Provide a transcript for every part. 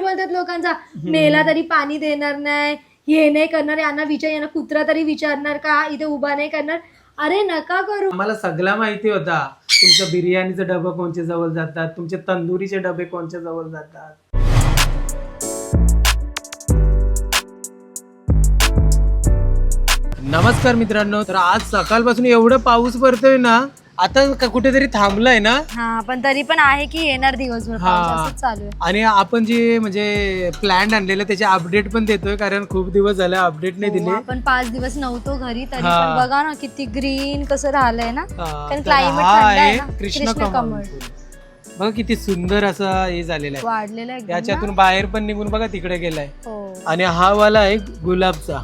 वाईट बोलतात लोकांचा. मेला तरी पाणी देणार नाही हे नाही करणार यांना विचार यांना कुत्रा तरी विचारणार का इथे उभा नाही करणार. अरे नका करू. मला सगळा माहिती होता. तुमच्या बिर्याणीचे डबे कोणच्या जवळ जातात? तुमचे तंदुरीचे डबे कोणच्या जवळ जातात? नमस्कार मित्रांनो तर आज सकाळपासून एवढं पाऊस पडतोय ना आता का- कुठेतरी थांबलाय ना हा पण तरी पण आहे की येणार दिवसभर हा. पाऊस असंच चालू आहे आणि आपण जे म्हणजे प्लॅन आणलेलं त्याचे अपडेट पण देतोय कारण खूप दिवस झाले अपडेट नाही हो, दिले आपण पाच दिवस नव्हतो घरी तरी हा. पण बघा ना किती ग्रीन कसं राहिलंय ना कारण तर हा थंड आहे आहे ना. कृष्ण कृष्ण कमळ कमळ. बघा किती सुंदर असं हे झालेलं आहे वाढलेलं आहे याच्यातून. बाहेर पण निघून बघा तिकडे गेलाय हो आणि हा वाला आहे गुलाबचा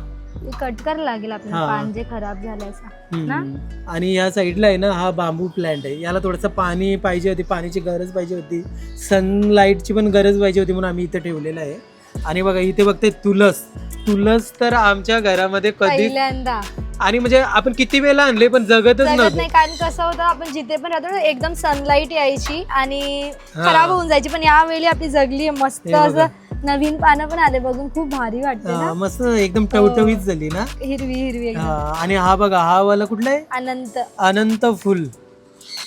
कट करायला लागेल आपल्याला हा. पान जे खराब झालंय असं. ना हम्म. आणि या साईडला आहे ना हा बांबू प्लांट आहे याला थोडस पाणी पाहिजे होती पाण्याची गरज पाहिजे होती सनलाईटची पण गरज पाहिजे होती म्हणून आम्ही इथे ठेवलेलं आहे आणि बघा इथे बघते तुलस तुलस तर आमच्या घरामध्ये कधी पहिल्यांदा आणि म्हणजे आपण किती वेळा आणले पण जगतच जगत नव्हते नाही कारण कसं होतं आपण जिथे पण राहतो ना एकदम सनलाईट यायची आणि हा. खराब होऊन जायची पण यावेळी आपली जगली मस्त हे बघा. असं नवीन पानं पण आले बघून खूप भारी वाटते हा, ना मस्त एकदम टवटवीत झाली ना? हिरवी हिरवी एकदम. हा, आणि हा बघा हा वाला कुठला आहे? अनंत. अनंत फुल.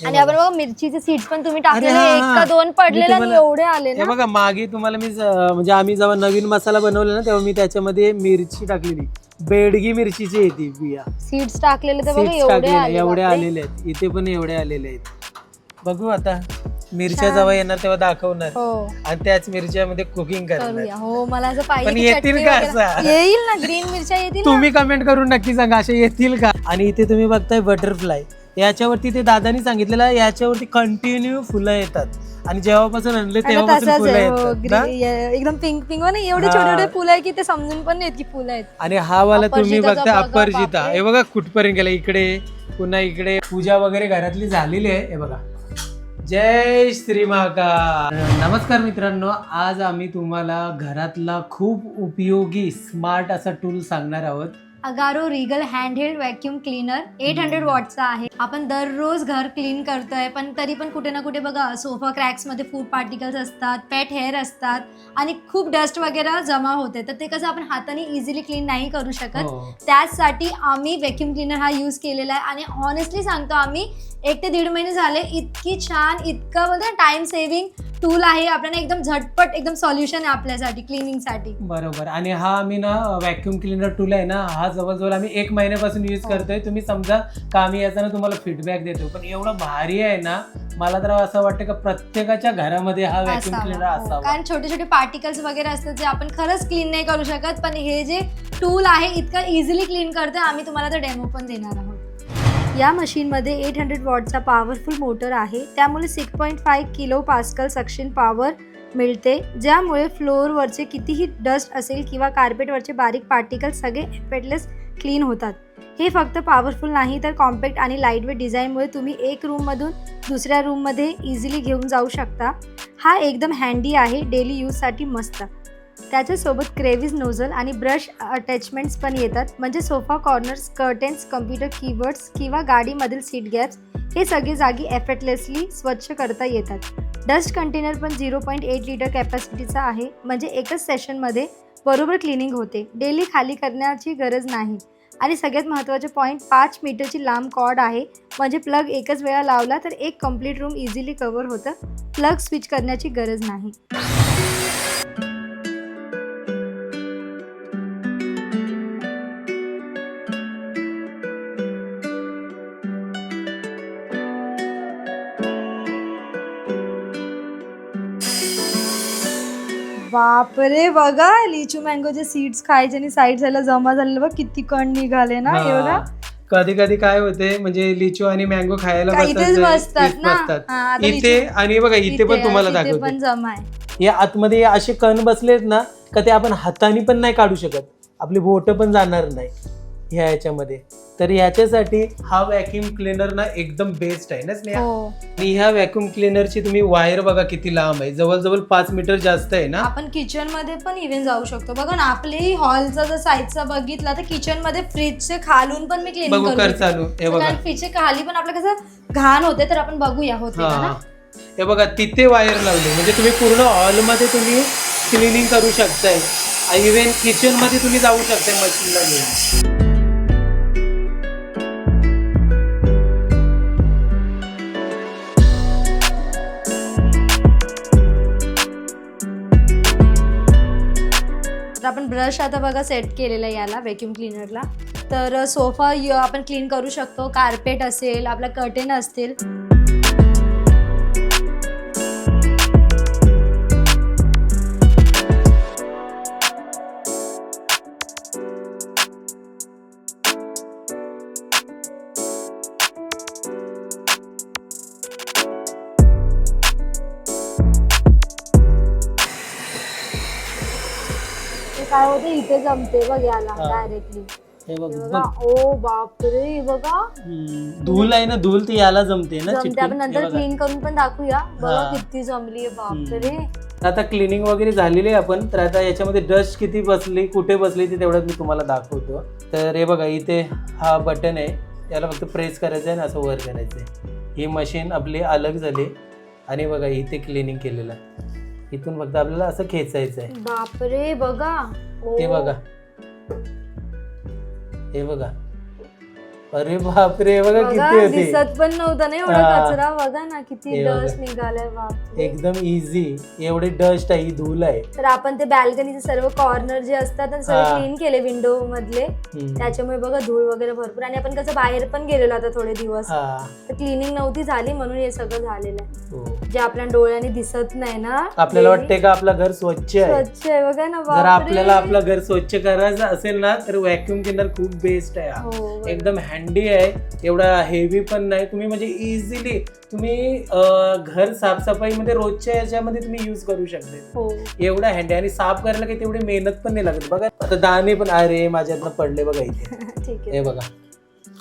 आणि आपण बघा मिरचीचे सीड्स पण तुम्ही टाकलेले हा, एक हा. का दोन पडलेले आणि तुम्हाला- एवढे आले हे ना. बघा मागे तुम्हाला मी ज- म्हणजे आम्ही जेव्हा नवीन मसाला बनवला ना तेव्हा मी त्याच्यामध्ये मिरची टाकलेली. बेडगी मिरचीची येते बिया. सीड्स टाकलेले ते बघा Seeds एवढे टाकलेले, आले एवढे बापरे. आलेले आहेत. इथे पण एवढे आलेले आहेत. बघू आता. मिरच्या जेव्हा येणार तेव्हा दाखवणार. हो. आणि त्याच मिरच्यामध्ये कुकिंग करणार. करूया. हो मला असं पाहिजे पण येतील का असं? येईल ना ग्रीन मिरच्या येतील ना. तुम्ही कमेंट करून नक्की सांगा असे येतील का? आणि इथे तुम्ही बघताय बटरफ्लाय याच्यावरती ते दादानी सांगितलेलं आहे, याच्यावरती कंटिन्यू फुलं येतात. आणि जेव्हापासून आणले आता तेव्हापासून तसंच फुलं आहे हो, येतात ना? ग्री- ये- एकदम पिंक पिंक ना एवढे. छोटे छोटे फुलं आहे की ते समजून पण नाही येत की फुलं आहेत. आणि हा वाला तुम्ही अपराजिताचा बघताय बघा, अपरजिता. बापरे. हे बघा कुठपर्यंत गेला इकडे पुन्हा इकडे. पूजा वगैरे घरातली झालेली आहे हे बघा. जय श्री महाकाल नमस्कार मित्रांनो आज आम्ही तुम्हाला घरातला खूप उपयोगी स्मार्ट असा टूल सांगणार आहोत. Agaro regal hand held vacuum cleaner eight hundred वॉटचा आहे. आपण दररोज घर क्लीन करतोय पण तरी पण कुठे ना कुठे बघा सोफा क्रॅक्समध्ये फूड पार्टिकल्स असतात पेट हेअर असतात आणि खूप डस्ट वगैरे जमा होते. तर ते कसं आपण हाताने इझिली क्लीन नाही करू शकत. हो. त्याचसाठी आम्ही व्हॅक्यूम क्लीनर हा यूज केलेला आहे. आणि ऑनेस्टली सांगतो आम्ही एक ते दीड महिने झाले इतकी छान इतकं म्हणजे टाइम सेव्हिंग टूल आहे आपल्याला एकदम झटपट एकदम सॉल्युशन आहे आपल्यासाठी क्लिनिंगसाठी बरोबर. आणि हा आम्ही ना व्हॅक्युम क्लिनर टूल आहे ना हा जवळजवळ आम्ही एक महिन्यापासून यूज हो. करतोय. तुम्ही समजा का आम्ही याचा ना तुम्हाला फीडबॅक देतो. पण एवढं भारी आहे ना मला तर असं वाटतं का प्रत्येकाच्या घरामध्ये हा व्हॅक्युम क्लिनर हो. असावा. कारण छोटे छोटे पार्टिकल्स वगैरे असतात जे आपण खरंच क्लीन नाही करू शकत पण हे जे टूल आहे इतकं इझिली क्लीन करतं आम्ही तुम्हाला तर डेमो पण देणार आहोत. या मशीनमध्ये एट हंड्रेड वॉटचा पॉवरफुल मोटर आहे. त्यामुळे six point five kilo pascal suction power मिळते. ज्यामुळे फ्लोअरवरचे कितीही डस्ट असेल किंवा कार्पेटवरचे बारीक पार्टिकल सगळे एफेटलेस क्लीन होतात. हे फक्त पॉवरफुल नाही तर कॉम्पॅक्ट आणि लाईटवेट डिझाईनमुळे तुम्ही एक रूममधून दुसऱ्या रूममध्ये इझिली घेऊन जाऊ शकता. हा एकदम हँडी आहे डेली यूजसाठी मस्त. त्याच्यासोबत क्रेविज नोझल आणि ब्रश अटॅचमेंट्स पण येतात. म्हणजे sofa corners curtains computer keyboards किंवा गाडीमधील सीट गॅप्स हे सगळे जागी एफर्टलेसली स्वच्छ करता येतात. डस्ट कंटेनर पण झिरो पॉईंट एट लिटर कॅपॅसिटीचा आहे. म्हणजे एकच सेशनमध्ये बरोबर क्लिनिंग होते. डेली खाली करण्याची गरज नाही. आणि सगळ्यात महत्त्वाचे पॉईंट पाच मीटरची लांब कॉर्ड आहे. म्हणजे प्लग एकच वेळा लावला तर एक कंप्लीट रूम इझिली कवर होतं. प्लग स्विच करण्याची गरज नाही. बापरे बघा लिचू मँगोचे सीड्स खायचे आणि साईड झाला जमा झालेलं बघ किती कण निघाले ना हे बघा. कधी कधी काय होते म्हणजे लिचू आणि मँगो खायला का इथेच बसतात, बसतात इथेच ना. बसतात. आता इथे लिचू- आणि बघा इथे पण तुम्हाला इथे दाखवते. पण जमा आहे. या आतमध्ये असे कण बसलेत ना का ते आपण हाताने पण नाही काढू शकत. आपली बोट पण जाणार नाही. ह्या याच्यामध्ये. तर ह्याच्यासाठी हा व्हॅक्युम क्लिनर ना एकदम बेस्ट आहे ना स्नेहा हो. आणि ह्या व्हॅक्युम क्लिनरची तुम्ही वायर बघा किती लांब आहे. जवळजवळ पाच मीटर जास्त आहे ना? आपण किचनमध्ये पण इव्हन जाऊ शकतो. बघा ना आपली हॉलचा जर साईडचा बघितला तर किचनमध्ये फ्रीजचे खालून पण मी क्लीन बघू कर चालू. हे बघा. कारण फ्रीजचे खाली पण आपलं कसं घाण होते तर आपण बघूया होते का हा ना? हे. बघा तिथे वायर लावली. म्हणजे तुम्ही पूर्ण हॉलमध्ये तुम्ही क्लिनिंग करू शकताय. इव्हन किचनमध्ये तुम्ही जाऊ शकताय मशीनला घेऊन. आपण ब्रश आता बघा सेट केलेला याला व्हॅक्यूम क्लिनरला तर सोफा आपण क्लीन करू शकतो. कार्पेट असेल आपला कर्टेन असतील. इथे जमते बघ याला हा. डायरेक्टली हे बघ बघा बघ. ओ बापरे बघा हम्म, धूल आहे ना धूल ती याला जमते ना जमते चिटकून. आपण हे नंतर बघा. क्लीन करून पण दाखवूया बघा हा. किती जमली बापरे आता क्लिनिंग वगैरे झालेली आहे आपण तर आता याच्यामध्ये डस्ट किती बसली कुठे बसली ते तेवढं मी तुम्हाला दाखवतो तर हे बघा इथे हा बटन आहे याला फक्त प्रेस करायचं आहे आणि असं वर करायचं आहे ही मशीन आपली अलग झाली आणि बघा इथे क्लिनिंग केलेलं आहे. इथून फक्त आपल्याला असं खेचायचं आहे बापरे बघा ते बघा. हे बघा. अरे बापरे बघा बघा, किती होते दिसत पण नव्हतं ना एवढा हा. कचरा बघा ना किती हे बघा. डस्ट निघालाय बापरे एकदम इझी एवढे डस्ट आहे ही धूल आहे तर आपण ते बॅल्कनीचे सर्व कॉर्नर जे असतात सर्व हा. क्लीन केले विंडो मधले हम्म. त्याच्यामुळे बघा धूळ वगैरे भरपूर आणि आपण कसं बाहेर पण गेलेलो आता थोडे दिवस हा तर क्लिनिंग नव्हती झाली म्हणून हे सगळं झालेलं आहे हो. जे आपल्या डोळ्याने दिसत नाही ना आपल्याला. वाटते का आपलं घर स्वच्छ आहे स्वच्छ आहे बघा ना जर बापरे. आपल्याला आपलं घर स्वच्छ करायचं असेल ना तर व्हॅक्युम क्लिनर खूप बेस्ट आहे हा. हो, बरोबर. एकदम हँडी आहे एवढा हेवी पण नाही. तुम्ही म्हणजे इझिली तुम्ही घर साफसफाईमध्ये रोजच्या याच्यामध्ये तुम्ही युज करू शकते हो. एवढा हँडी आणि साफ करायला काही तेवढी मेहनत पण नाही लागत. बघा आता दाणे पण अरे माझ्यातनं पडले बघा इथे. हे बघा.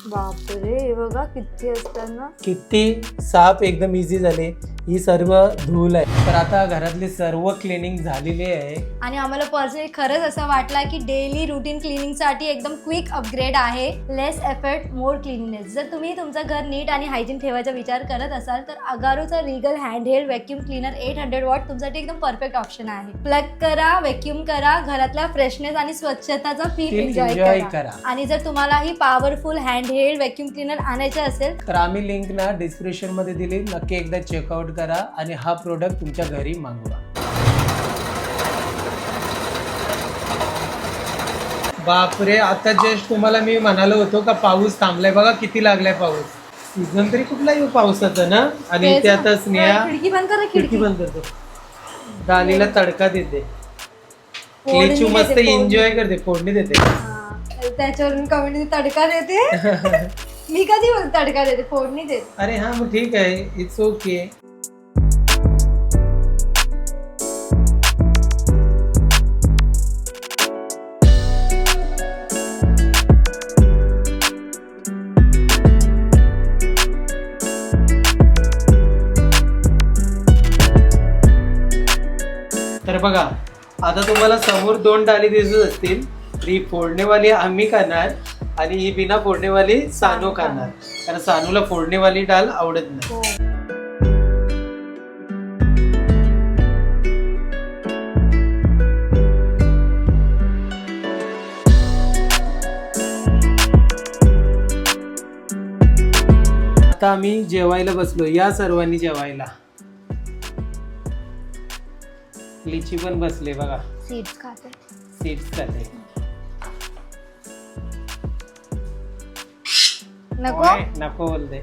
बापरे हे बघा किती असतात ना किती साफ एकदम इझी झाले. ही सर्व धूल आहे. तर आता घरातली सर्व क्लिनिंग झालेली आहे. आणि आम्हाला पर्सनली खरंच असं वाटलं की डेली रुटीन क्लिनिंगसाठी एकदम क्विक अपग्रेड आहे. लेस एफर्ट मोर क्लिनिनेस जर तुम्ही तुमचं घर नीट आणि हायजीन ठेवायचा विचार करत असाल तर अगारोचा Regal hand held vacuum cleaner eight hundred watt तुमच्यासाठी एकदम परफेक्ट ऑप्शन आहे. प्लग करा व्हॅक्यूम करा घरातला फ्रेशनेस आणि स्वच्छताचा फील एन्जॉय करा. आणि जर तुम्हाला ही powerful hand held vacuum cleaner आणायचे असेल तर आम्ही लिंक ना डिस्क्रिप्शनमध्ये दिली. नक्की एकदा चेकआउट करा आणि हा प्रोडक्ट तुमच्या घरी मागवा. बापरे आता जस्ट तुम्हाला मी म्हणालो होतो का पाऊस थांबलाय. बघा किती लागलाय पाऊस. सीझन तरी कुठला येऊ पावसाचा ना? आणि तेच ते ना. आता स्नेहा खिडकी बंद करा खिडकी. बंद करतो. दालीला तडका देते. मस्त. एन्जॉय करते फोडणी देते. हा, त्याच्यावरून कमेंट तडका देते. मी कधी तडका देते फोडणी देते. अरे हा मग ठीक आहे. इट्स ओके बघा आता तुम्हाला समोर दोन डाली दिसत असतील. ही फोडणीवाली आम्ही खाणार आणि ही बिना फोडणीवाली सानू खाणार कारण सानूला फोडणीवाली डाल आवडत नाही. हो. आता आम्ही जेवायला बसलो या सर्वांनी जेवायला. लिची पण बसले बघा. सीड्स खाते. सीट्स खाते. नको? ओय, नको बोलते.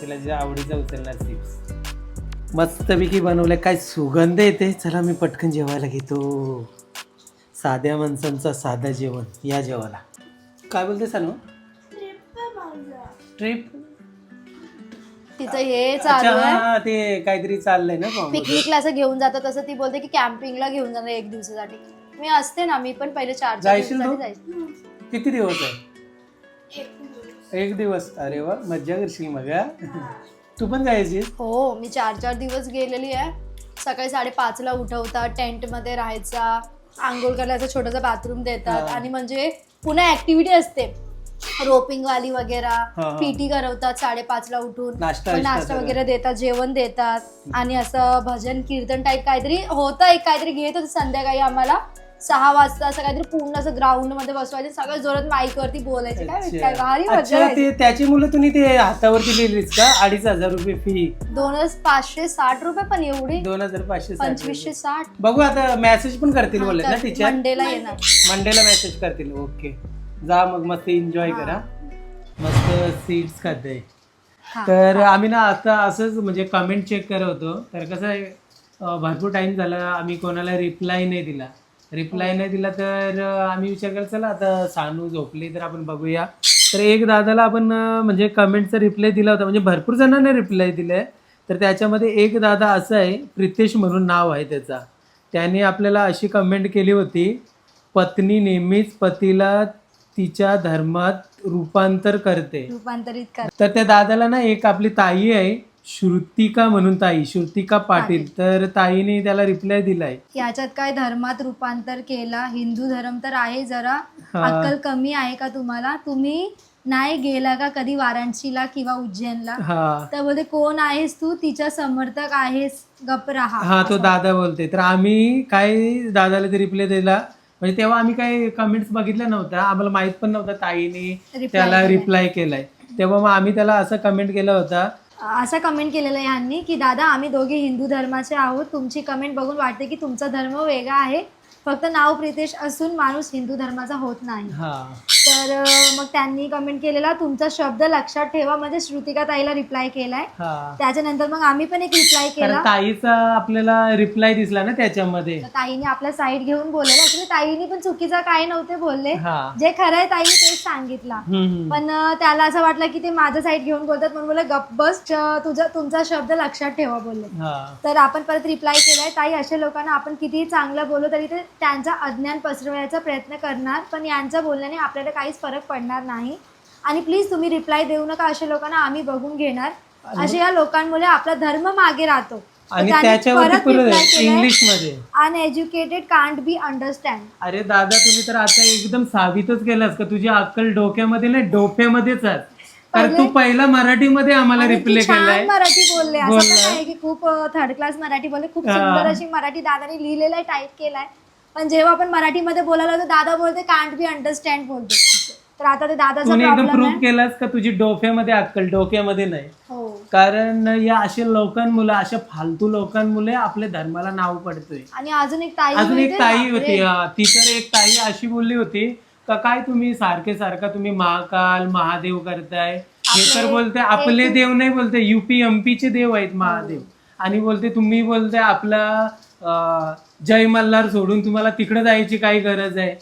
तिला जे आवडीचं उचलणार चिप्स मस्तपैकी बनवलंय. काय सुगंध येते. चला मी पटकन जेवायला घेतो. साध्या माणसांचा साधा जेवण या जेवायला. काय बोलते सानू? ट्रिप? तिचं हे चालू अच्छा आहे. हा ते काहीतरी चाललंय ना पाहून. पिकनिकला असं घेऊन जातात तसं ती बोलते की कॅम्पिंगला घेऊन जाणार एक दिवसासाठी. मी असते ना मी पण पहिले चार चार जायशील दिवसासाठी तू? जायचे. किती दिवस आहे? एक दिवस. अरे वा मज्जा करशील मग हा? तू पण जायची हो मी चार चार दिवस गेलेली आहे. सकाळी साडेपाचला उठवतात टेंटमध्ये राहायचा आंघोळ करायचा छोटासा बाथरूम देतात. हा. आणि म्हणजे पुन्हा ऍक्टिव्हिटी असते. रोपिंग वाली वगैरे हा. पीटी करवतात साडेपाचला उठून. नाश्ता मग बिश्ता नाश्ता सगळं. वगैरे देतात जेवण देतात. आणि असं भजन कीर्तन टाईप काहीतरी होतं एक काहीतरी घेत होतं संध्याकाळी आम्हाला. सहा वाजता असं काहीतरी पूर्ण असं ग्राउंडमध्ये बसवायचे सगळं जोरात माईक वरती बोलायचे. काय भारी मजा अच्छा यायची. ते त्याची मुलं तुम्ही ते हातावरती लिहिलीस का? अडीच हजार रुपये फी दोन हजार पाचशे साठ रुपये पण एवढी. दोन हजार पाचशे साठ पंचवीसशे रुपये. साठ. बघू आता मेसेज पण करतील बोलले ना टीचर मंडेला येणार. मंडेला मेसेज करतील ओके जा मग मस्त एन्जॉय हा. करा. मस्त सीट्स खाते. हा. तर आम्ही ना आता असंच म्हणजे कमेंट चेक करत होतो. तर कसं आहे अं, भरपूर टाइम झाला. आम्ही कोणाला रिप्लाय नाही दिला. रिप्लाय नाही दिला तर अं, आम्ही विचार केला चला आता सानू झोपली तर आपण बघूया. तर एक दादाला आपण अं, म्हणजे कमेंटचा रिप्लाय दिला होता. म्हणजे भरपूर जणांना रिप्लाय दिलाय तर त्याच्यामध्ये एक दादा असं आहे प्रितेश म्हणून नाव आहे त्याचा. त्याने आपल्याला अशी कमेंट केली होती पत्नी नेहमीच पतीला तिच्या धर्मात रूपांतर करते. रूपांतरित कर तर त्या दादाला ना एक आपली ताई आहे श्रुतिका म्हणून ताई श्रुतिका पाटील. तर ताईने त्याला रिप्लाय दिलाय. याच्यात काय धर्मात रूपांतर केला हिंदू धर्म तर आहे जरा. हा. अक्कल कमी आहे का तुम्हाला? तुम्ही नाही गेला का कधी वाराणसीला किंवा उज्जैनला? हा. तर बोलते कोण आहेस तू? तिच्या समर्थक आहेस. गप राहा. हा तो असं. दादा बोलते. तर आम्ही काय दादाला ते रिप्लाय दिला? म्हणजे तेव्हा आम्ही काही कमेंट्स बघितल्या नव्हत्या. आम्हाला माहीत पण नव्हतं ताईने त्याला. रिप्लाय केलाय. तेव्हा मग आम्ही त्याला असं कमेंट केला होता. असं कमेंट केलेलं आहे यांनी की दादा आम्ही दोघे हिंदू धर्माचे आहोत. तुमची कमेंट बघून वाटते की तुमचा धर्म वेगळा आहे. फक्त नाव प्रितेश असून माणूस हिंदू धर्माचा होत नाही. हा. तर अं, मग त्यांनी कमेंट केलेला तुमचा शब्द लक्षात ठेवा. म्हणजे श्रुतिका ताईला रिप्लाय केलाय. हा. त्याच्यानंतर मग आम्ही पण एक रिप्लाय कारण केला. ताईचा आपल्याला रिप्लाय दिसला ना त्याच्यामध्ये. तर ताईने आपल्या साईड घेऊन बोललेलं. ऍक्च्युली ताईने पण चुकीचा काय नव्हते बोलले. हा. जे खरं आहे ताईने तेच सांगितलं. हम्म, हम्म. पण अं, त्याला असं वाटलं की ते माझं साईड घेऊन बोलतात म्हणून बोलले गप बस तुझा तुमचा शब्द लक्षात ठेवा बोलले. हा. तर आपण परत रिप्लाय केलाय. ताई अशा लोकांना आपण कितीही चांगलं बोलू तरी ते त्यांचा अज्ञान पसरवायचा प्रयत्न करणार पण यांच्या बोलण्याने आपल्याला काहीच फरक पडणार नाही. आणि प्लीज तुम्ही रिप्लाय देऊ नका अशा लोकांना आम्ही बघून घेणार. अशा या लोकांमुळे आपला धर्म मागे राहतो. आणि त्याच्यावरती इंग्लिशमध्ये अनएज्युकेटेड कांट बी अंडरस्टँड अरे दादा तुम्ही तर आता एकदम साबितच केलास का? तुझी अक्कल डोक्यामध्ये नाही डोक्यामध्येच आहे. तर तू पहिला मराठीमध्ये आम्हाला रिप्लाय केलाय. मराठी बोलले. असं नाही की खूप थर्ड क्लास मराठी बोलले. खूप. सुंदर अशी मराठी दादाने लिहिलेलं आहे टाईप केलाय. पण जेव्हा आपण मराठीमध्ये बोलायला होतो दादा बोलते कांट बी अंडरस्टँड बोलते. तर आता ते दादाचा तुम्ही एकदम प्रॉब्लेम प्रूव्ह आहे. केलास का तुझी डोक्यामध्ये अक्कल? डोक्यामध्ये नाही. हो. कारण या अशा लोकांमुळे अशा फालतू लोकांमुळे आपल्या धर्माला नाव पडतोय. आणि अजून एक ताई अजून एक माहितीये? ताई बापरे. होती हा. ती तर एक ताई अशी बोलली होती का काय तुम्ही सारखे सारखा तुम्ही महाकाल महादेव करताय? हे तर आपले- बोलते आपले देव नाही बोलते युपी एमपी चे देव आहेत महादेव. आणि बोलते तुम्ही बोलते आपला जय मल्हार सोडून तुम्हाला तिकडे जायची काय गरज आहे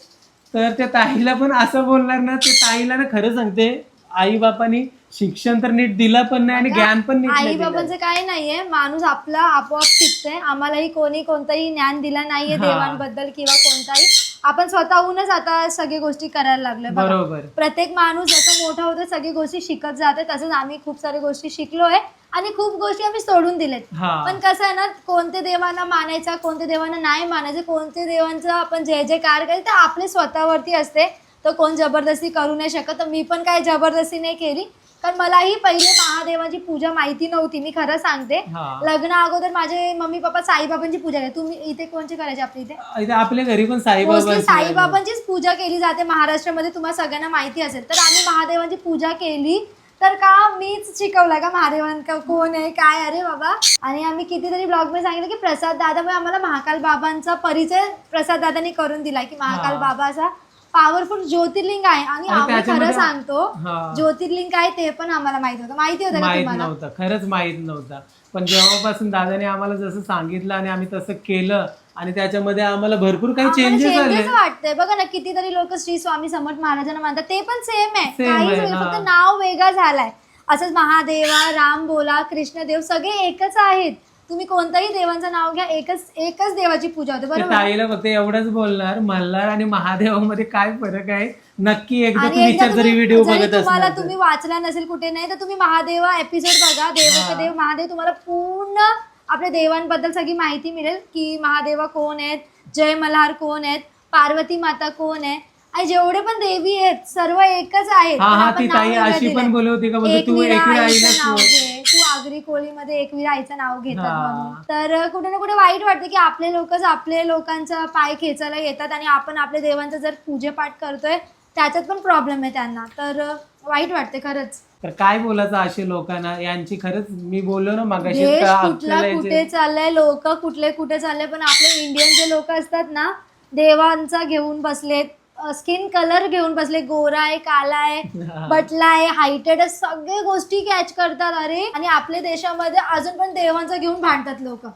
तर त्या ताईला पण असं बोलणार ना ते ताईला ना खरं सांगते आई बापानी शिक्षण तर नीट दिलं पण नाही आणि ज्ञान पण नीट आई नाही दिलं. बाबांचं काय नाहीये माणूस आपला आपोआप शिकतोय आम्हालाही कोणी कोणतंही ज्ञान दिलं नाहीये हा. देवांबद्दल किंवा कोणताही आपण स्वतःहूनच आता सगळी गोष्टी करायला लागलोय. बघा. बरोबर. प्रत्येक माणूस जसं मोठा होतो सगळी गोष्टी शिकत जाते तसंच आम्ही खूप साऱ्या गोष्टी शिकलोय आणि खूप गोष्टी आम्ही सोडून दिलेत. हा. पण कसं आहे ना कोणत्या देवांना मानायचा कोणत्या देवांना नाही मानायचं कोणत्या देवांचं आपण जय जयकार करायचं ते आपले स्वतःवरती असते. तर कोण जबरदस्ती करू नाही शकत तर मी पण काय जबरदस्ती नाही केली. कारण मलाही पहिले महादेवाची पूजा माहिती नव्हती मी खरं सांगते. हा. लग्न अगोदर माझे मम्मी पप्पा साईबाबांची पूजा करायचे तुम्ही इथे कोणची करायची आपल्या इथे? इथे आपल्या घरी पण मोस्टली साईबाबा साईबाबांचीच पूजा केली जाते महाराष्ट्रामध्ये तुम्हाला सगळ्यांना माहिती असेल. तर आम्ही महादेवांची पूजा केली. तर का मीच शिकवलं का महादेवांका? कोण आहे? काय? अरे बाबा. आणि आम्ही कितीतरी ब्लॉगमध्ये सांगितलं की प्रसाद दादामुळे आम्हाला महाकाल बाबांचा परिचय प्रसाद दादांनी करून दिला की महाकाल हा. बाबा असा पॉवरफुल ज्योतिर्लिंग आहे. आणि आणि आम्ही खरं सांगतो हा. ज्योतिर्लिंग काय ते पण आम्हाला माहीत होतं. माहिती होतं का माहीत तुम्हाला? नव्हतं. खरंच माहीत नव्हतं. पण जेव्हापासून दादाने आम्हाला जसं सांगितलं आणि आम्ही तसं केलं आणि त्याच्यामध्ये आम्हाला भरपूर काही चेंजेस आले. वाटतंय. बघा ना कितीतरी लोक श्री स्वामी समर्थ महाराजांना मानतात. ते पण सेम आहे. Same काहीच आहे, वेगळं, हा. फक्त नाव वेगळा झालाय. असंच महादेवा राम बोला कृष्णदेव सगळे एकच आहेत. तुम्ही कोणत्याही देवांचं नाव घ्या एकच एकच देवाची पूजा होते बरोबर ताईला फक्त एवढंच बोलणार मल्हार आणि महादेवामध्ये काय फरक आहे नक्की एकदा तू आणि एकदा विचार जरी तुम्ही- व्हिडिओ जरी बघत तुम्हाला असणार तुम्ही तर. वाचला नसेल कुठे नाही तर तुम्ही महादेवा एपिसोड बघा देव. देव महादेव तुम्हाला पूर्ण आपल्या देवांबद्दल सगळी माहिती मिळेल की महादेवा कोण आहेत जय मल्हार कोण आहेत पार्वती माता कोण आहे आणि जेवढे पण देवी आहेत सर्व एकच आहेत हा पण हा आपण ती नाव ताई वेगळं अशी दिलंय. पण का बोलते तू एकविरा आईचं आईला नाव घे आगरी कोळीमध्ये एकविरा आईचं नाव घेतात. म्हणून. तर कुठे ना कुठे वाईट वाटतं की आपले लोकच आपले लोकांचा पाय खेचायला येतात आणि आपण आपल्या देवांचा जर पूजेपाठ करतोय त्याच्यात पण प्रॉब्लेम आहे त्यांना. तर वाईट वाटते खरंच. तर काय बोलायचं असे लोकांना? यांची खरंच मी बोललो ना मागाशी देश का कुठला आपल्याला कुठे चाललंय लोक कुठले कुठे चालले पण आपले इंडियन जे लोक असतात ना देवांचा घेऊन बसलेत स्किन कलर घेऊन बसले. गोरा आहे काला आहे. बटला आहे हायटेड आहे सगळे गोष्टी कॅच करतात. अरे आणि आपल्या देशामध्ये अजून पण देवांचं घेऊन भांडतात लोक.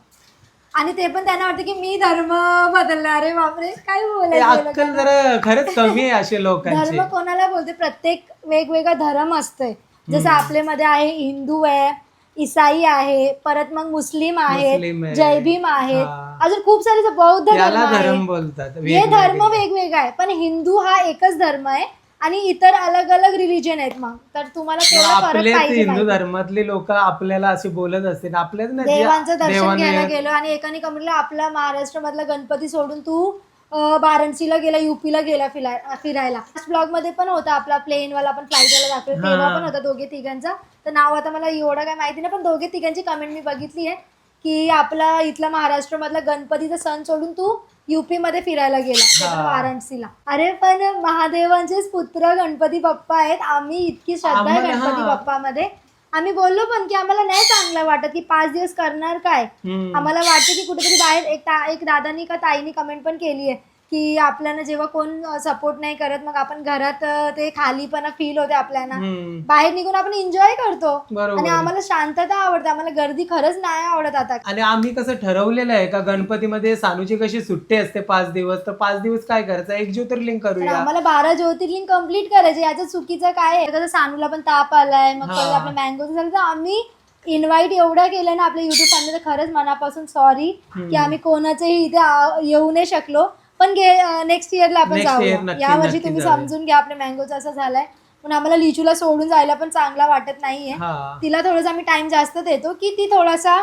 आणि ते पण त्यांना वाटतं की मी धर्म बदलला अरे बापरे काय बोलायचं अक्कल लोकांना? जरा खरंच कमी आहे असे लोकांचे. धर्म कोणाला बोलते? प्रत्येक वेगवेगळा धर्म असतोय. जसं आपल्यामध्ये आहे हिंदू आहे इसाई आहे परत मग मुस्लिम मुस्लिम आहे आहे. जय भीम आहेत हा. अजून खूप सारे जे बौद्ध धर्म धर्म आहे बोलतात हे वेगवेगळे. धर्म वेगवेगळा आहे पण हिंदू हा एकच धर्म आहे आणि इतर अलग अलग रिलीजन आहेत मग तर तुम्हाला तेवढा फरक आपलेच पाहिजे हिंदू. धर्मातले लोक आपल्याला असे बोलत असतील आपल्याच जे देवांचं दर्शन देवाने- घ्यायला गेलो आणि एकाने कमेंटला आपला महाराष्ट्र मधला गणपती सोडून तू वाराणसीला गेला युपीला गेला फिराय फिरायला ब्लॉगमध्ये पण होता आपला प्लेन वाला आपण फ्लाईट वाला दाखवलं तेव्हा. पण होता दोघे तिघांचा तर नाव आता मला एवढं काय माहिती नाही पण दोघे तिघांची कमेंट मी बघितली आहे की आपला इथला महाराष्ट्र मधला गणपतीचा सण सोडून तू युपी मध्ये फिरायला गेला. वाराणसीला अरे पण महादेवांचेच पुत्र गणपती बाप्पा आहेत आम्ही इतकी श्रद्धा आहे गणपती. बाप्पामध्ये आम्ही बोललो पण की आम्हाला नाही चांगलं वाटत की पाच दिवस करणार काय हम्म. आम्हाला वाटतं की कुठेतरी बाहेर एक ता- एक दादानी का ताईनी कमेंट पण केली आहे की आपल्याला जेव्हा कोण सपोर्ट नाही करत मग आपण घरात ते खालीपणा फील होते आपल्याला. हम्म. बाहेर निघून आपण एन्जॉय करतो. आणि आम्हाला शांतता आवडते. आम्हाला गर्दी खरंच नाही आवडत आता. आणि आम्ही कसं ठरवलेलं आहे का गणपतीमध्ये सानूची कशी सुट्टी असते पाच दिवस तर पाच दिवस काय करायचं? एक ज्योतिर्लिंग तर करूया. आम्हाला बारा ज्योतिर्लिंग कंप्लीट करायचे. याचं चुकीचं काय आहे? कसं सानूला पण ताप आलाय मग हा. परत आपलं मँगो झालं तर आम्ही इन्व्हाइट एवढं केलं ना आपल्या युट्यूब फॅमिली तर खरंच मनापासून सॉरी की आम्ही कोणाचंही इथे आ- येऊ नाही शकलो. पण नेक्स्ट इयरला आपण Next year जाऊया. नक्की- या वर्षी नक्की तुम्ही जाऊया. समजून घ्या आपल्या मँगोचं असं झालंय. पण आम्हाला लिचूला सोडून जायला पण चांगला वाटत नाहीये. हा. तिला थोडंसं आम्ही टाइम जास्त देतो की ती थोडासा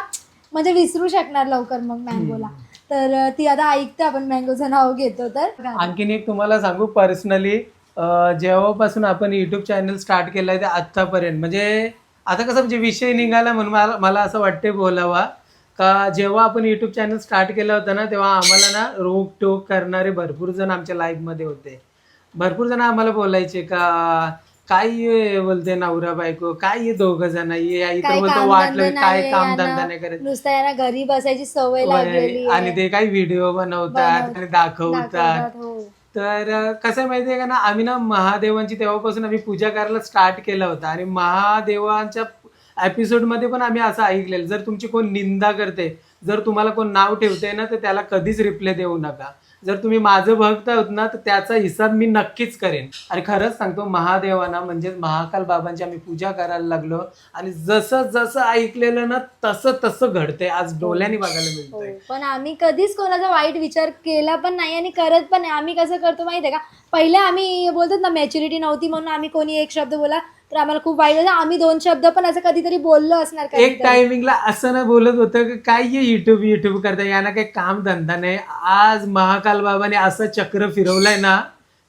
म्हणजे विसरू शकणार लवकर मग मँगोला तर अं, ती आता ऐकते आपण मँगोचं नाव घेतो तर. आणखीन एक तुम्हाला सांगू पर्सनली जेव्हापासून आपण युट्यूब चॅनल स्टार्ट केलंय ते आत्तापर्यंत. म्हणजे आता कसं म्हणजे विषय निघाला म्हणून मला मला असं वाटते बोलावा. का जेव्हा आपण युट्यूब चॅनल स्टार्ट केलं होतं ना तेव्हा आम्हाला ना रोक टोक करणारे भरपूर जण आमच्या लाईफमध्ये होते. भरपूर जण आम्हाला बोलायचे का काय बोलते नवरा बायको? काय हे दोघं जण? काय इथं बोलतो कामधंदा वाटलं काय काम धंदा नाही करत? नुसतं यांना घरी बसायची सवय लागलेली आणि. ते काही व्हिडिओ बनवतात. आणि दाखवतात. हो. तर कसं आहे माहितीये का ना आम्ही ना महादेवांची तेव्हापासून आम्ही पूजा करायला स्टार्ट केलं होतं. आणि महादेवांच्या एपिसोडमध्ये पण आम्ही असं ऐकलेलं जर तुमची कोण निंदा करते जर तुम्हाला कोण नाव ठेवते ना तर त्याला कधीच रिप्लाय देऊ नका. जर तुम्ही माझं भक्त आहोत ना तर त्याचा हिसाब मी नक्कीच करेन. आणि खरंच सांगतो महादेवाना म्हणजे महाकाल बाबांची आम्ही पूजा करायला लागलो आणि जसं जसं ऐकलेलं ना तसं तसं घडते आज डोळ्यांनी बघायला हो. मिळतंय. पण आम्ही कधीच कोणाचा वाईट विचार केला पण नाही आणि करत पण नाही. आम्ही कसं करतो माहितीये का? पहिले आम्ही बोलतात ना मॅच्युरिटी नव्हती म्हणून आम्ही कोणी एक शब्द बोला तर आम्हाला खूप वाईट. आम्ही दोन शब्द पण असं कधीतरी बोललो असणार एक. टायमिंगला असं ना बोलत होतं की काय युट्यूब युट्यूब करता यांना काही काम धंदा नाही. आज महाकाल बाबाने असं चक्र फिरवलंय ना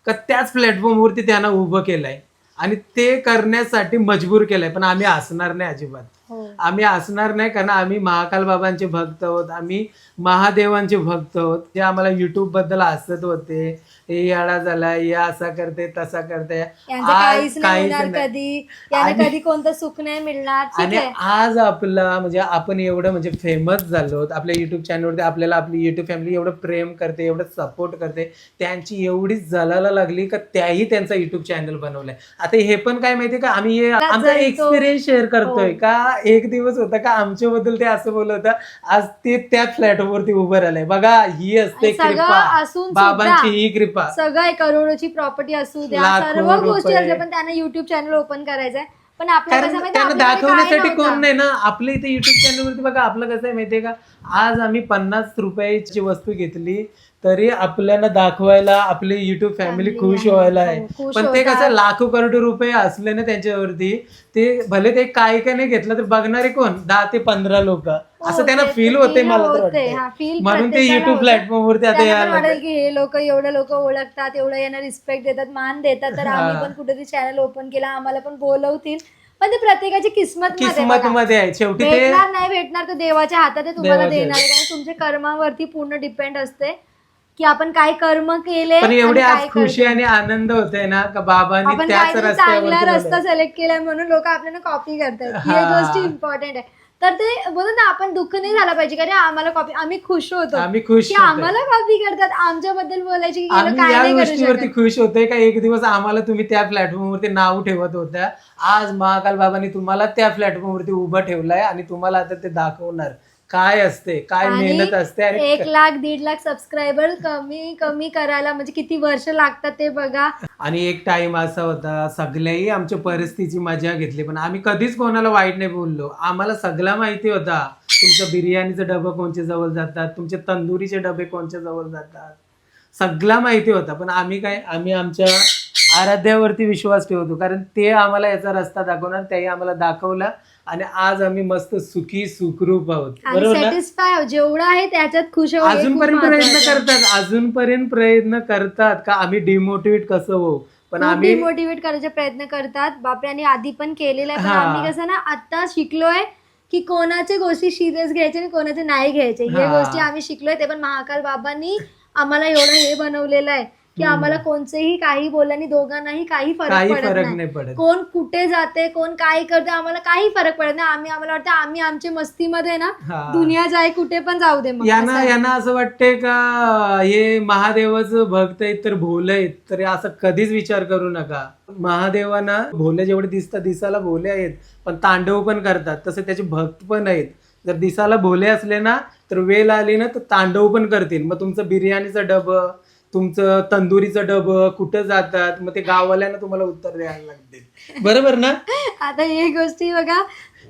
का त्याच प्लॅटफॉर्मवरती त्यांना उभं केलंय. आणि ते करण्यासाठी मजबूर केलंय. पण आम्ही असणार नाही अजिबात. हो. आम्ही असणार नाही कारण आम्ही महाकाल बाबांचे भक्त आहोत. आम्ही महादेवांचे भक्त आहोत. जे आम्हाला युट्यूबबद्दल हसत होते हे याडा झाला हे असा करते तसा करते. यांचं आज काहीच नाही होणार नाही. कधी. यांना आणि- कधी कोणतं सुख नाही मिळणार. ठीक आणि आहे. आज आपला म्हणजे आपण एवढं म्हणजे फेमस झालो आपल्या युट्यूब चॅनलवरती आपल्याला आपली युट्यूब फॅमिली एवढं प्रेम करते एवढं सपोर्ट करते. त्यांची एवढी जलाला लागली का त्याही त्यांचा युट्यूब चॅनल बनवलाय. आता हे पण काय माहितीये का? आम्ही हे का आमचा? एक्सपिरियन्स शेअर करतोय हो. का? एक दिवस होता का? आमच्याबद्दल ते असं बोलत होतं आज ते त्याच प्लॅटफॉर्मवरती उभं राहिलंय. बघा ही असते सगळं कृपा. असून सुद्धा बाबांची ही कृपा सगळं आहे, करोडोची प्रॉपर्टी असू द्या लाखो सर्व गोष्टी रुपये. असल्या पण त्यांना युट्यूब चॅनल ओपन करायचंय. पण आपल्याला कारण कसं माहिती त्यांना आपल्याकडे काय दाखवण्यासाठी कोण नव्हतं. नाही ना? आपल्या इथे युट्यूब चॅनलवरती बघा आपलं कसं आहे माहितीये का? आज आम्ही पन्नास रुपयाची वस्तू घेतली. तरी आपल्याला दाखवायला आपली युट्यूब फॅमिली Family खुश आहे. व्हायला आहे हो, खुश पण ते कसं. लाखो करोड रुपये असले ना त्यांच्यावरती ते भले ते काय काय नाही घेतलं तर बघणारे कोण दहा ते पंधरा लोक असं त्यांना हो, फील होते मला तर. हा, वाटतं म्हणून ते युट्यूब. प्लॅटफॉर्म वरती आता यायला वाटेल लागले. की हे लोक एवढे लोक ओळखतात एवढं यांना रिस्पेक्ट देतात मान देतात तर आम्ही हा. पण कुठेतरी चॅनल ओपन केला आम्हाला पण बोलवतील पण ते प्रत्येकाची किस्मत मध्ये किस्मत बघा. मध्ये आहे शेवटी ते भेटणार नाही भेटणार तर देवाच्या हातात आहे तुम्हाला देवाच्या देणार आहे कारण तुमच्या कर्मावरती पूर्ण डिपेंड असते की आपण काय कर्म केले पण एवढे आणि आज खुशी करतोय. आणि आनंद होते ना का बाबांनी आपण त्याच काहीतरी चांगला रस्ता रस्त्यावर सिलेक्ट केलाय म्हणून लोक आपल्याला कॉपी करतात. ही हा. एक गोष्ट इम्पॉर्टंट आहे. तर ते बोलत ना आपण दुःख नाही झालं पाहिजे कारण आम्हाला कॉपी आम्ही खुश होतो. आम्ही खुश की. आम्हाला कॉपी करतात. आमच्याबद्दल बोलायची की गेलं आम्ही काय या नाही करू गोष्टीवरती शकत. खुश होते का? एक दिवस आम्हाला तुम्ही त्या प्लॅटफॉर्म वरती नाव ठेवत होत्या. आज महाकाल बाबांनी तुम्हाला त्या प्लॅटफॉर्म वरती उभं ठेवलंय आणि तुम्हाला आता ते दाखवणार. काय असते? काय आणि मेहनत असते? आणि एक लाख दीड लाख सबस्क्रायबर कमी कमी करायला म्हणजे किती वर्ष लागतात ते बघा. आणि एक टाइम असा होता सगळ्याही आमच्या परिस्थितीची मजा घेतली पण आम्ही कधीच कोणाला वाईट नाही बोललो. आम्हाला सगळा माहिती होता तुमचं बिर्याणीचं डबं कोणच्या जवळ जातात तुमचे तंदुरीचे डबे कोणच्या जवळ जातात. सगळा माहिती होता पण आम्ही काय आम्ही आमच्या आराध्यावरती विश्वास ठेवतो कारण ते आम्हाला याचा रस्ता दाखवणार त्याही आम्हाला दाखवला. आणि आज आम्ही मस्त सुखी सुखरूप आहोत. बरोबर ना? सॅटिस्फाय जेवढं आहे त्याच्यात खुश आहोत, हे खूप अजूनपर्यंत प्रयत्न आहे. करतात. अजूनपर्यंत प्रयत्न करतात. का आम्ही डिमोटिवेट कसं हो पण खूप आम्ही डिमोटिवेट करायचे प्रयत्न करतात. बापरे आणि आधी पण केलेलं आहे. पण हा. आम्ही कसं ना आता शिकलोय की कोणाच्या गोष्टी सिरियस घ्यायचे आणि कोणाचे नाही घ्यायचे. हे हा. गोष्टी आम्ही शिकलोय. ते पण महाकाल बाबांनी आम्हाला एवढं हे बनवलेलं आहे. की. आम्हाला कोणतेही काही बोलल्याने दोघांनाही काही फरक काही पडत फरक नाही. नाही पडत. कोण कुठे जाते कोण काय करते आम्हाला काही फरक पडत नाही. आम्ही आम्हाला वाटतं आम्ही आमच्या मस्तीमध्ये ना हा. दुनिया जाय कुठे पण जाऊ दे मग. यांना असं. यांना असं वाटतंय का हे महादेवाचं भक्त आहेत तर भोले आहेत तर असं कधीच विचार करू नका. महादेवांना भोले जेवढे दिसतात दिसायला भोले आहेत पण तांडव पण करतात. तसे त्याचे भक्त पण आहेत. जर दिसायला भोले असले ना तर वेळ आली ना तर तांडव पण करतील. मग तुमचं बिर्याणीचं डबं तुमचं तंदुरीचं डबं कुठं जातात? मग ते गाववाल्यांना तुम्हाला उत्तर द्यायला लागतील. बरोबर ना? आता हे गोष्टी बघा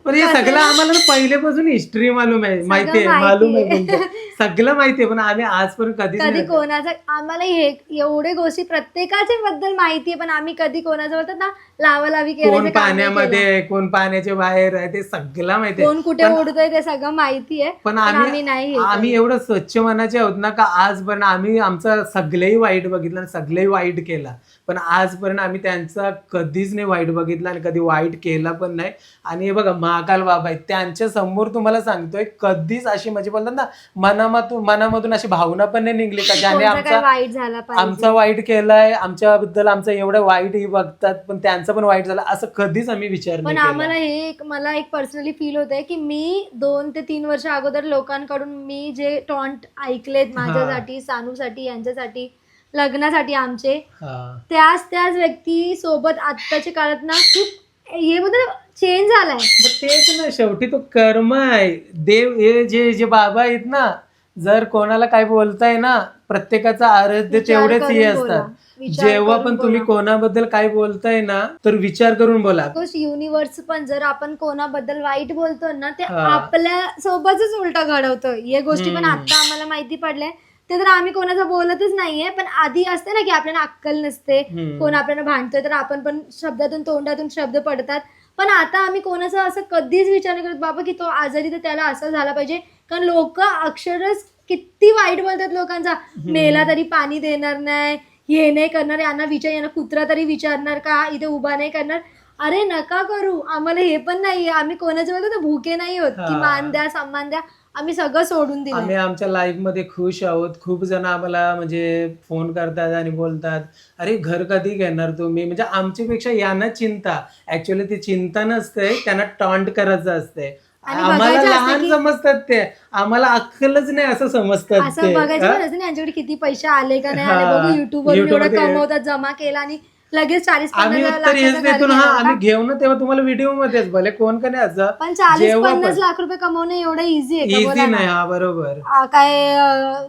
पण हे सगळं आम्हाला ना पहिल्यापासून हिस्ट्री मालूम आहे माहिती आहे मालूम आहे. म्हणजे. सगळं माहिती आहे पण आम्ही आजपर्यंत कधीच कधी नाही कोणाचं आम्हाला हे एवढे गोष्टी प्रत्येकाच्या बद्दल माहिती आहे पण आम्ही कधी कोणाचं बोलतात ना लावालावी कोण केलं पाण्यामध्ये आहे, कोण पाण्याच्या बाहेर आहे ते सगळं माहिती कोण आहे कुठे पण- उडतोय ते सगळं माहिती आहे पण आम्ही आम्ही नाही हे आम्ही एवढं स्वच्छ मनाचे आहोत ना का आजपर्यंत आम्ही आमचा सगळंही वाईट बघितलं आणि सगळंही वाईट केला. पण आजपर्यंत आम्ही त्यांचा कधीच नाही वाईट बघितला आणि कधी वाईट केला पण नाही. आणि हे बघा महाकाल बाबा आहेत. त्यांच्यासमोर तुम्हाला सांगतोय कधीच अशी म्हणजे बोलतात ना मनामधून मनामधून अशी भावना पण नाही निघली का ज्याने आमचा वाईट झाला पाहिजे? आमचा वाईट केलाय आमच्याबद्दल आमचं एवढं वाईट ही बघतात पण त्यांचं पण वाईट झालं असं कधीच आम्ही विचार पण. आम्हाला हे एक मला एक पर्सनली फील होत आहे की मी दोन ते तीन वर्ष अगोदर लोकांकडून मी जे टॉन्ट ऐकलेत माझ्यासाठी सानूसाठी यांच्यासाठी लग्नासाठी आमचे हा. त्याच त्याच व्यक्ती सोबत आत्ताच्या काळात ना खूप हे बद्दल चेंज झालाय मग तेच ना शेवटी तो कर्म आहे देव हे जे जे बाबा आहेत ना जर कोणाला काय बोलताय ना प्रत्येकाचं आराध्य विचार तेवढेच हे करून बोला. असतात विचार जेव्हा करून पण तुम्ही बोला. कोणाबद्दल काय बोलताय ना तर विचार करून बोला युनिव्हर्स पण जर आपण कोणाबद्दल वाईट बोलतो ना ते हा. आपल्या सोबतच उलट घडवतं हे गोष्टी पण हम्म. आता आम्हाला माहिती पडल्या ते तर आम्ही कोणाचं बोलतच नाहीये पण आधी असते ना की आपल्याला अक्कल नसते हम्म. कोण आपल्याला भांडतोय तर आपण पण शब्दातून तोंडातून शब्द पडतात. पण आता आम्ही कोणाचं असं कधीच विचार नाही करत बाबा की तो आजारी तर त्याला असं झाला पाहिजे. कारण लोक अक्षरच किती वाईट बोलतात लोकांचा. मेला तरी पाणी देणार नाही हे नाही करणार यांना विचार यांना कुत्रा तरी विचारणार का इथे उभा नाही करणार. अरे नका करू आम्हाला हे पण नाहीये आम्ही कोणाच्या बोलतो तर भुके नाही होत. की हा. मान द्या सन्मान द्या. आम्ही सगळं सोडून आम्ही दिलं आमच्या लाईफमध्ये खुश आहोत. खूप जण आम्हाला म्हणजे फोन करतात आणि बोलतात अरे घर कधी घेणार तुम्ही? म्हणजे आमच्यापेक्षा यांना चिंता. ऍक्च्युअली ती चिंता नसते त्यांना टॉन्ट करायचं असते. आणि आम्हाला बघायचं असतं लहान की- समजतात ते. आम्हाला अक्कलच नाही असं समजतात असं ते. बघायचं हा? पण असतं ना यांच्याकडे किती पैसे आले का नाही आले. हा. बघू युट्यूबवर YouTube एवढं कमवतात जमा केला आणि लगेच चाळीस आम्ही उत्तर हेच देतो ना आम्ही? घेऊ ना तेव्हा तुम्हाला व्हिडिओ मध्येच भले कोण का नाही असं पण चाळीस जेव्हा पन्नास पण- लाख रुपये कमवणं एवढं इझी आहे का इझी बोला नाही ना? हा बरोबर आ, काय अं,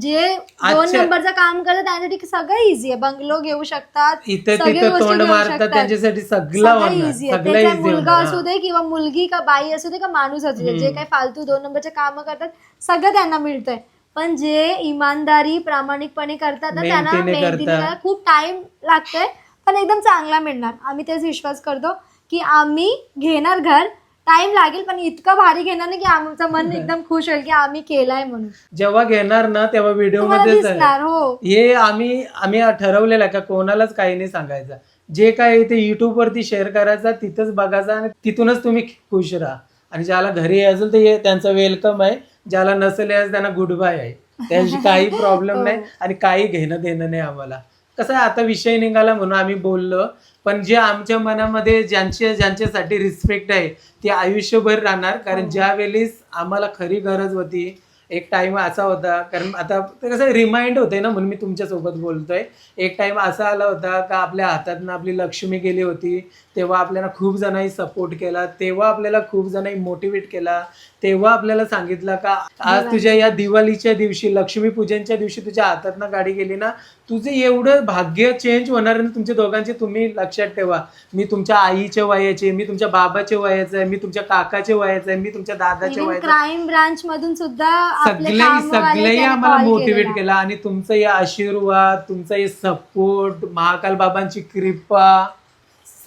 जे दोन. नंबरचं काम करतात त्यांच्यासाठी सगळं इझी आहे बंगलो घेऊ शकतात इथं सगळ्या तिथं गोष्टी तोंड घेऊ मारतात शकतात. त्यांच्यासाठी सगळं सगळं होणार इझी आहे सगळं त्याचा इझी मुलगा असू. दे किंवा मुलगी का बाई असू दे का माणूस असू दे जे. काही फालतू दोन नंबरचे काम करतात सगळं त्यांना मिळतंय पण जे इमानदारी प्रामाणिकपणे करतात ना त्यांना मेहनतीने मेहनतीने करतात. करायला खूप टाइम लागतोय पण एकदम चांगला मिळणार. आम्ही तेच विश्वास करतो की आम्ही घेणार घर टाइम लागेल पण इतकं भारी घेणार ना की आमचं मन एकदम खुश होईल की आम्ही केलाय म्हणून. जेव्हा घेणार ना तेव्हा व्हिडिओ तुम्हाला मध्ये दिसणार हो. हे आम्ही आम्ही ठरवलेलं आहे का कोणालाच काही नाही सांगायचं. जे काय आहे ते युट्यूब वरती शेअर करायचं तिथंच बघायचं आणि तिथूनच तुम्ही खुश राहा. आणि ज्याला घरी असेल तर हे त्यांचं वेलकम आहे. ज्याला नसेल यायचं त्यांना गुड बाय आहे. त्याशी काही प्रॉब्लेम हो. नाही आणि काही घेणं देणं नाही आम्हाला. कसं आहे आता विषय निघाला म्हणून आम्ही बोललो पण जे आमच्या मनामध्ये ज्यांच्या ज्यांच्यासाठी रिस्पेक्ट आहे ते आयुष्यभर राहणार. कारण हो. ज्या वेळेस आम्हाला खरी गरज होती एक टाइम असा होता. कारण आता ते कसं रिमाइंड होते ना म्हणून मी तुमच्यासोबत बोलतोय. एक टाइम असा आला होता का आपल्या हातातनं आपली लक्ष्मी गेली होती तेव्हा आपल्याला खूप जणांनी सपोर्ट केला तेव्हा आपल्याला खूप जणांनी मोटिवेट केला तेव्हा आपल्याला सांगितलं का आज दिवाळी. तुझ्या या दिवाळीच्या दिवशी लक्ष्मी पूजनच्या दिवशी तुझ्या हातातनं गाडी गेली ना तुझे एवढं भाग्य चेंज होणार आहे ना तुमच्या दोघांचे तुम्ही लक्षात ठेवा मी तुमच्या आईच्या वयाचे मी तुमच्या बाबाच्या वयाचं आहे मी तुमच्या काकाच्या वयाचं आहे मी तुमच्या दादाच्या वयाचं क्राईम ब्रांच मधून सुद्धा सगळे सगळेही आम्हाला मोटिवेट. केला आणि तुमचं हे आशीर्वाद तुमचा हे सपोर्ट महाकाल बाबांची कृपा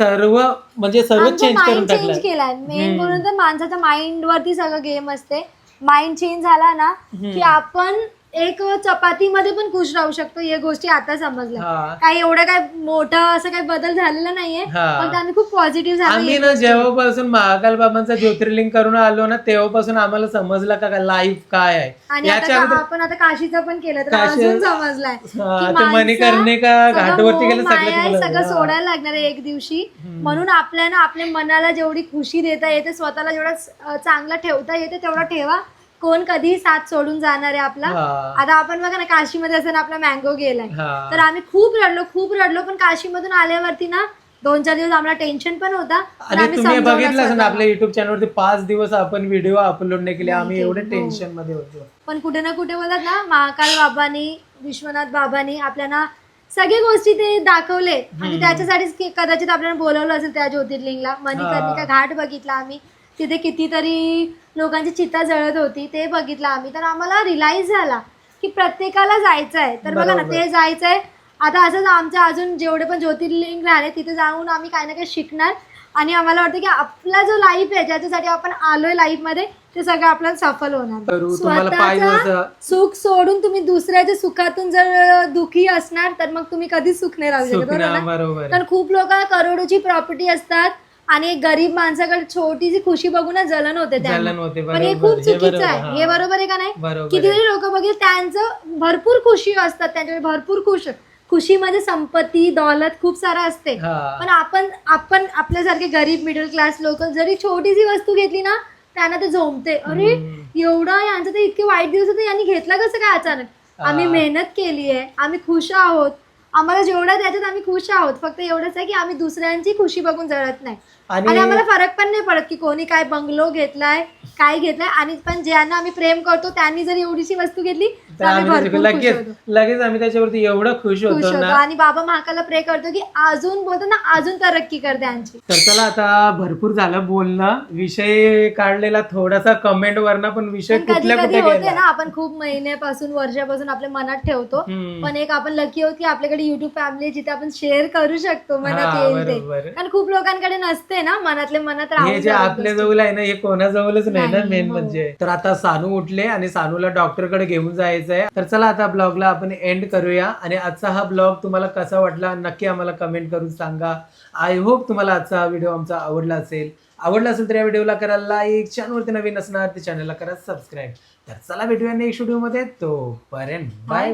सर्व म्हणजे सर्व चेंज करून माइंड चेंज टाकलं केलाय मेन हम्म. म्हणून तर माणसाच्या माइंड वरती सगळं गेम असते माइंड चेंज झाला ना हम्म. की आपण एक चपातीमध्ये पण खुश राहू शकतो या गोष्टी आता समजल्या हा काही एवढं काय मोठं असं काही बदल झालेला नाहीये हा. पण आम्ही खूप पॉझिटिव्ह झालो आम्ही या ना गोष्टी. जेव्हापासून महाकाल बाबांचा ज्योतिर्लिंग करून आलो ना तेव्हापासून आम्हाला समजलं का लाईफ काय आहे आणि आता याच्या का- अगोदर आपण आता काशीचं पण केलं तर काशी- अजून समजलाय हा, की ते माणसं मणिकर्णी का सगळं घाटवरती मोह, गेलं सगळं तुम्हाला- सगळं. सोडायला लागणार आहे एक दिवशी हम्म. म्हणून आपल्याला आपल्या मनाला जेवढी खुशी देता येते स्वतःला जेवढा अं, चांगला ठेवता येते तेवढा ठेवा कोण कधीही साथ सोडून जाणार आहे आपला हा. आता आपण बघा ना काशीमध्ये असताना आपला मँगो गेलाय हा. तर आम्ही खूप रडलो खूप रडलो पण काशीमधून आल्यावरती ना दोन चार दिवस आम्हाला टेन्शन पण होता पण आणि आम्ही तुम्ही समजावलं बघितलं ना स्वतःला. आपल्या युट्यूब चॅनलवरती पाच दिवस आपण व्हिडिओ अपलोड नाही केले नाही आम्ही केले, एवढे हो. टेन्शनमध्ये होतो पण कुठे ना कुठे बोलतात ना महाकाल बाबांनी विश्वनाथ बाबांनी आपल्याला सगळे गोष्टी ते दाखवले आणि. त्याच्यासाठीच की कदाचित आपल्याला बोलवलं असेल त्या ज्योतिर्लिंगला मणिकर्णिका घाट बघितला आम्ही तिथे कितीतरी लोकांची चिता जळत होती ते बघितलं आम्ही. तर आम्हाला रिलाईज झाला की प्रत्येकाला जायचं आहे तर बघा ना. ते जायचं आहे आता असंच आमच्या अजून जेवढे पण ज्योतिर्लिंग राहिले तिथे जाऊन आम्ही काही ना काही शिकणार. आणि आम्हाला वाटतं की आपला जो लाईफ आहे ज्याच्यासाठी आपण आलोय लाईफमध्ये ते सगळं आपल्याला सफल होणार. स्वतःचं सुख सोडून तुम्ही दुसऱ्याच्या सुखातून जर दुखी असणार तर मग तुम्ही कधीच सुख नाही राहू शकत बरोबर. कारण खूप लोक करोडोची प्रॉपर्टी असतात. आणि एक गरीब माणसाकडे छोटीशी खुशी बघूनच जलन होते त्यांना. जलन होते पण हे बरोबर खूप हे चुकीचं बरोबर, आहे हा. हे बरोबर आहे का नाही बरोबर आहे. कितीतरी लोक बघितले त्यांचं भरपूर खुशी असतात त्यांच्याकडे भरपूर खुश खुशीमध्ये संपत्ती दौलत खूप सारा असते हा. पण आपण आपण आपल्यासारखे गरीब मिडल क्लास लोक जरी छोटीशी वस्तू घेतली ना त्यांना ते झोमते अरे हम्म. एवढा यांचं तर इतके वाईट दिवस होते यांनी घेतला कसं काय अचानक आम्ही हा. मेहनत केली आहे आम्ही खुश आहोत आम्हाला जेवढं त्याच्यात आम्ही खुश आहोत. फक्त एवढंच आहे की आम्ही दुसऱ्यांची खुशी बघून जळत नाही. आणि आणि आम्हाला फरक पण नाही पडत की कोणी काय बंगलो घेतलाय काय घेतलाय. आणि पण ज्यांना आम्ही प्रेम करतो त्यांनी जर एवढीशी वस्तू घेतली तर तर आम्ही आम्ही भरपूर त्याच्या- खुश लगेच होतो. लगेच आम्ही त्याच्यावरती एवढं खुश खुश होतो होतो. ना आणि बाबा महाकाला प्रे करतो की अजून बोलतो ना अजून तरक्की कर त्यांची तर चला आता भरपूर झालं बोलणं. विषय काढलेला थोडासा कमेंट वरना पण विषय पण कधी कुठल्या कधी कुठे होते गेला. ना आपण खूप महिन्यापासून वर्षापासून आपल्या मनात ठेवतो. हम्म. पण एक आपण लकी आहोत की आपल्याकडे युट्यूब फॅमिली जिथे आपण शेअर करू शकतो मनात हा, येईल ते. बरोबर. कारण खूप लोकांकडे नसते ना मनातले मनात राहून जे जात आपल्या गोष्टी. जवळ आहे ना हे कोणाजवळच नाही ना नाही, मेन हो. म्हणजे. तर आता सानू उठले आणि सानूला डॉक्टरकडे घेऊन जायचं आहे. तर चला आता ब्लॉगला आपण एंड करूया. आणि आजचा हा ब्लॉग तुम्हाला कसा वाटला नक्की आम्हाला कमेंट करून सांगा. आय होप तुम्हाला आजचा हा व्हिडिओ आमचा आवडला असेल. आवडला असेल तर या व्हिडिओला करा लाईक चॅनलवरती नवीन असणार ते चॅनलला करा सबस्क्राईब तर चला भेटूया नेक्स्ट व्हिडिओमध्ये. तोपर्यंत बाय. बाय